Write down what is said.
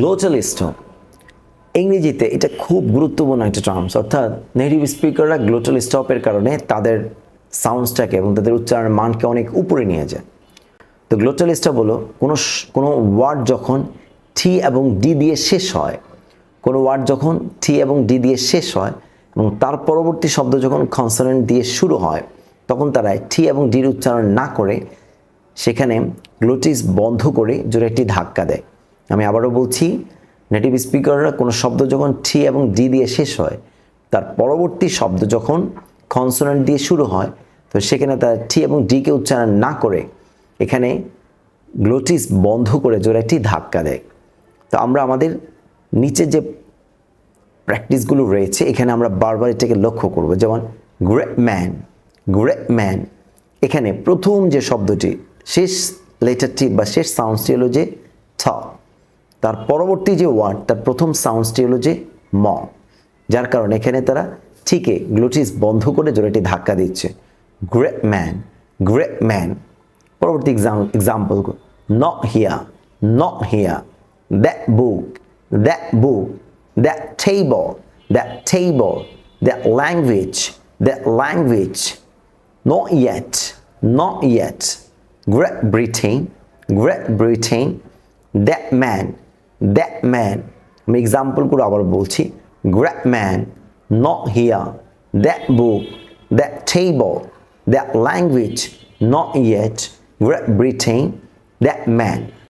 গ্লোটালিস্ট ইংরেজিতে এটা খুব গুরুত্বপূর্ণ একটা টার্মস অর্থাৎ নেটিভ স্পিকাররা গ্লোটাল স্টপের কারণে তাদের সাউন্ডসটাকে এবং তাদের উচ্চারণের মানকে অনেক উপরে নিয়ে যায়। তো গ্লোটালিস্টটা বলো কোনো কোনো ওয়ার্ড যখন টি এবং ডি দিয়ে শেষ হয়, কোনো ওয়ার্ড যখন টি এবং ডি দিয়ে শেষ হয় এবং তার পরবর্তী শব্দ যখন কনসোনেন্ট দিয়ে শুরু হয়, তখন তারা টি এবং ডির উচ্চারণ না করে, সেখানে গ্লোটিস বন্ধ করে জোরে একটি ধাক্কা দেয়। আমি আবারও বলছি নেটিভ স্পিকাররা কোনো শব্দ যখন টি এবং ডি দিয়ে শেষ হয়, তার পরবর্তী শব্দ যখন কনসোনেন্ট দিয়ে শুরু হয়, তো সেখানে তারা টি এবং ডিকে উচ্চারণ না করে এখানে গ্লোটিস বন্ধ করে জোরে একটি ধাক্কা দেয়। তো আমরা আমাদের নিচে যে প্র্যাকটিসগুলো রয়েছে, এখানে আমরা বারবার এটাকে লক্ষ্য করব। যেমন গ্রেট ম্যান গ্রেট ম্যান এখানে প্রথম যে শব্দটি, শেষ লেটারটি বা শেষ সাউন্ডসটি হলো যে ঠ। তার পরবর্তী যে ওয়ার্ড তার প্রথম সাউন্ডসটি হলো যে ম যার কারণে এখানে তারা ঠিকই গ্লোটিস বন্ধ করে জোরেটি ধাক্কা দিচ্ছে গ্রেট ম্যান গ্রেট ম্যান পরবর্তী exam example not here not here that book that book that table, that table, that language that language Not yet, not yet. Great Britain, Great Britain, that man, that man. আমি এক্সাম্পলগুলো আবার বলছি great man not here, that book that table that language not yet Great Britain that man